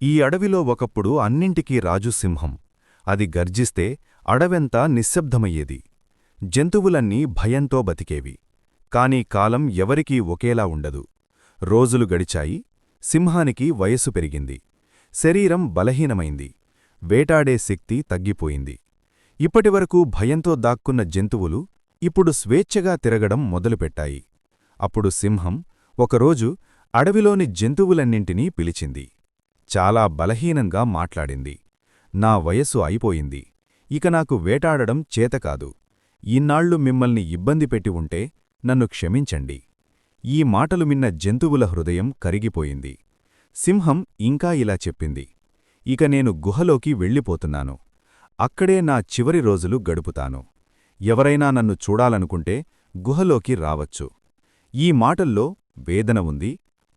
ఈ అడవిలో ఒకప్పుడు అన్నింటికీ రాజు సింహం. అది గర్జిస్తే అడవెంతా నిశ్శబ్దమయ్యేది. జంతువులన్నీ భయంతో బతికేవి. కాని కాలం ఎవరికీ ఒకేలా ఉండదు. రోజులు గడిచాయి. సింహానికి వయసు పెరిగింది. శరీరం బలహీనమైంది. వేటాడే శక్తి తగ్గిపోయింది. ఇప్పటివరకు భయంతో దాక్కున్న జంతువులు ఇప్పుడు స్వేచ్ఛగా తిరగడం మొదలుపెట్టాయి. అప్పుడు సింహం ఒకరోజు అడవిలోని జంతువులన్నింటినీ పిలిచింది. చాలా బలహీనంగా మాట్లాడింది. నా వయస్సు అయిపోయింది. ఇక నాకు వేటాడడం చేతకాదు ఇన్నాళ్ళు మిమ్మల్ని ఇబ్బంది పెట్టి ఉంటే నన్ను క్షమించండి. ఈ మాటలు మిన్న జంతువుల హృదయం కరిగిపోయింది. సింహం ఇంకా ఇలా చెప్పింది. ఇక నేను గుహలోకి వెళ్ళిపోతున్నాను. అక్కడే నా చివరి రోజులు గడుపుతాను. ఎవరైనా నన్ను చూడాలనుకుంటే గుహలోకి రావచ్చు. ఈ మాటల్లో వేదన ఉంది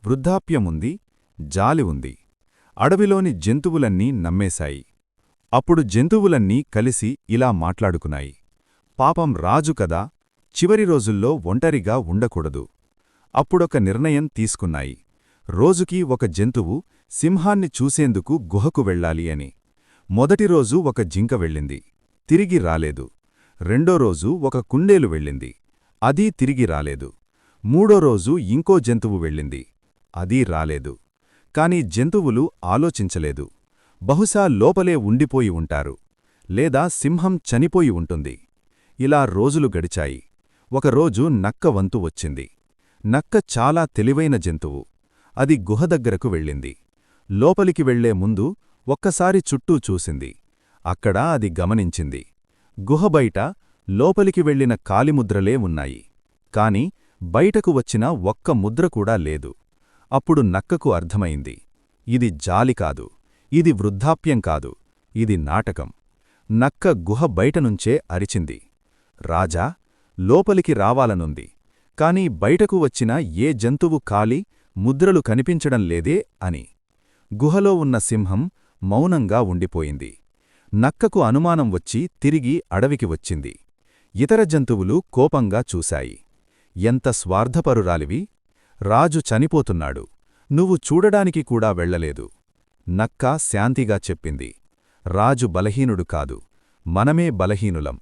వృద్ధాప్యముంది జాలి ఉంది. అడవిలోని జంతువులన్నీ నమ్మేశాయి. అప్పుడు జంతువులన్నీ కలిసి ఇలా మాట్లాడుకున్నాయి. పాపం రాజు కదా చివరి రోజుల్లో ఒంటరిగా ఉండకూడదు. అప్పుడొక నిర్ణయం తీసుకున్నాయి. రోజుకి ఒక జంతువు సింహాన్ని చూసేందుకు గుహకు వెళ్ళాలి అని. మొదటి రోజు ఒక జింక వెళ్ళింది. తిరిగి రాలేదు. రెండో రోజు ఒక కుండేలు వెళ్ళింది. అదీ తిరిగి రాలేదు. మూడో రోజు ఇంకో జంతువు వెళ్ళింది. అదీ రాలేదు. కాని జంతువులు ఆలోచించలేదు. బహుశా లోపలే ఉండిపోయి ఉంటారు. లేదా సింహం చనిపోయి ఉంటుంది. ఇలా రోజులు గడిచాయి. ఒకరోజు నక్క వంతు వచ్చింది. నక్క చాలా తెలివైన జంతువు. అది గుహ దగ్గరకు వెళ్ళింది. లోపలికి వెళ్ళే ముందు ఒక్కసారి చుట్టూ చూసింది. అక్కడ అది గమనించింది. గుహ బయట లోపలికి వెళ్ళిన కాలిముద్రలే ఉన్నాయి. కాని బయటకు వచ్చిన ఒక్క ముద్ర కూడా లేదు. అప్పుడు నక్కకు అర్థమైంది. ఇది జాలి కాదు. ఇది వృద్ధాప్యం కాదు. ఇది నాటకం. నక్క గుహ బయటనుంచే అరిచింది. రాజా లోపలికి రావాలనుంది. కాని బయటకు వచ్చిన ఏ జంతువు కాలి ముద్రలు కనిపించడం లేదే అని. గుహలో ఉన్న సింహం మౌనంగా ఉండిపోయింది. నక్కకు అనుమానం వచ్చి తిరిగి అడవికి వచ్చింది. ఇతర జంతువులు కోపంగా చూశాయి. ఎంత స్వార్థపరురాలివి! రాజు చనిపోతున్నాడు. నువ్వు చూడడానికి కూడా వెళ్ళలేదు నక్క శాంతిగా చెప్పింది. రాజు బలహీనుడు కాదు. మనమే బలహీనులం.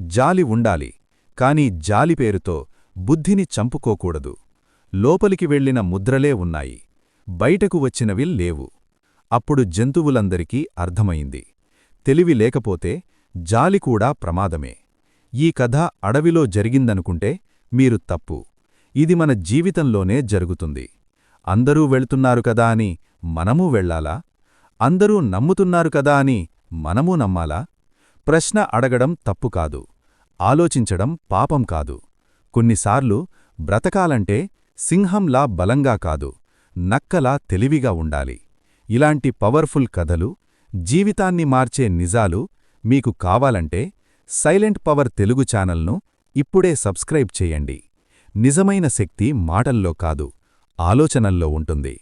జాలి ఉండాలి. కాని జాలి పేరుతో బుద్ధిని చంపుకోకూడదు. లోపలికి వెళ్ళిన ముద్రలే ఉన్నాయి. బయటకు వచ్చినవి లేవు. అప్పుడు జంతువులందరికీ అర్థమైంది. తెలివి లేకపోతే జాలి కూడా ప్రమాదమే. ఈ కథ అడవిలో జరిగిందనుకుంటే మీరు తప్పు. ఇది మన జీవితంలోనే జరుగుతుంది. అందరూ వెళ్తున్నారు కదా అని మనమూ వెళ్ళాలా? అందరూ నమ్ముతున్నారు కదా అని మనమూ నమ్మాలా? ప్రశ్న అడగడం తప్పు కాదు. ఆలోచించడం పాపం కాదు. కొన్నిసార్లు బ్రతకాలంటే సింహంలా బలంగా కాదు నక్కలా తెలివిగా ఉండాలి. ఇలాంటి పవర్ఫుల్ కథలు జీవితాన్ని మార్చే నిజాలు మీకు కావాలంటే సైలెంట్ పవర్ తెలుగు ఛానల్ను ఇప్పుడే సబ్స్క్రైబ్ చేయండి. నిజమైన శక్తి మాటల్లో కాదు ఆలోచనల్లో ఉంటుంది.